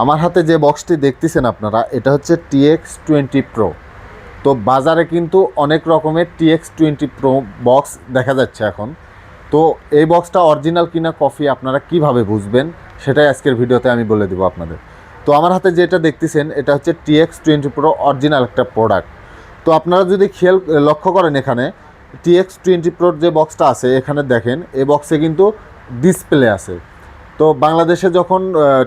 আমার হাতে যে বক্সটি দেখতেছেন আপনারা, এটা হচ্ছে টিএক্স টোয়েন্টি প্রো তো বাজারে কিন্তু অনেক রকমের টিএক্স টোয়েন্টি প্রো বক্স দেখা যাচ্ছে এখন। তো এই বক্সটা অরিজিনাল কিনা কফি আপনারা কীভাবে বুঝবেন, সেটাই আজকের ভিডিওতে আমি বলে দেবো আপনাদের। তো আমার হাতে যেটা দেখতেছেন, এটা হচ্ছে টিএক্স টোয়েন্টি প্রো অরিজিনাল একটা প্রোডাক্ট তো আপনারা যদি খেয়াল, লক্ষ্য করেন এখানে টিএক্স টোয়েন্টি প্রোর যে বক্সটা আছে, এখানে দেখেন, এই বক্সে কিন্তু ডিসপ্লে আছে। তো বাংলাদেশে যখন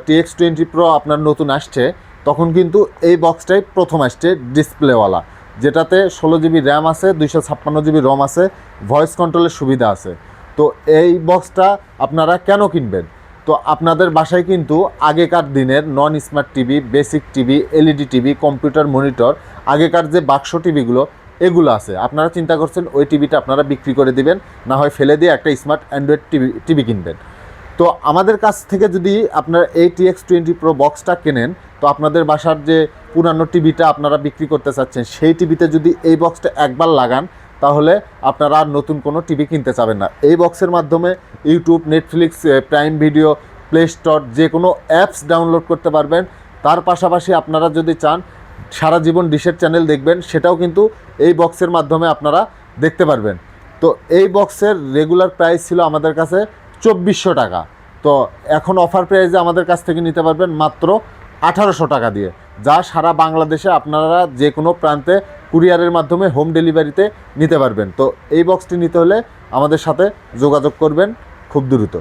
টিএক্স টোয়েন্টি প্রো আপনার নতুন আসছে, তখন কিন্তু এই বক্সটাই প্রথম আসছে ডিসপ্লেওয়ালা যেটাতে ষোলো জিবি র্যাম আছে, দুইশো ছাপ্পান্ন জিবি রম আছে ভয়েস কন্ট্রোলের সুবিধা আছে। তো এই বক্সটা আপনারা কেন কিনবেন? তো আপনাদের বাসায় কিন্তু আগেকার দিনের non smart TV basic TV LED TV computer monitor আগেকার যে বাক্স টিভিগুলো এগুলো আছে। আপনারা চিন্তা করছেন ওই টিভিটা আপনারা বিক্রি করে দিবেন, না হয় ফেলে দিয়ে একটা স্মার্ট অ্যান্ড্রয়েড টিভি টিভি কিনবেন। তো আমাদের কাছ থেকে যদি আপনারা এই টিএক্স টোয়েন্টি প্রো বক্সটা কেনেন, তো আপনাদের বাসার যে পুরানো টিভিটা আপনারা বিক্রি করতে চাচ্ছেন, সেই টিভিতে যদি এই বক্সটা একবার লাগান, তাহলে আপনারা আর নতুন কোনো টিভি কিনতে চাবেন না। এই বক্সের মাধ্যমে YouTube Netflix Prime Video Play Store যে কোনো অ্যাপস ডাউনলোড করতে পারবেন। তার পাশাপাশি আপনারা যদি চান, সারা জীবন ডিশের চ্যানেল দেখবেন, সেটাও কিন্তু এই বক্সের মাধ্যমে আপনারা দেখতে পারবেন। তো এই বক্সের রেগুলার প্রাইস ছিল আমাদের কাছে চব্বিশশো টাকা। তো এখন অফার প্রাইসে আমাদের কাছ থেকে নিতে পারবেন মাত্র আঠারোশো টাকা দিয়ে, যা সারা বাংলাদেশে আপনারা যে কোনো প্রান্তে কুরিয়ারের মাধ্যমে হোম ডেলিভারিতে নিতে পারবেন। তো এই বক্সটি নিতে হলে আমাদের সাথে যোগাযোগ করবেন খুব দ্রুত।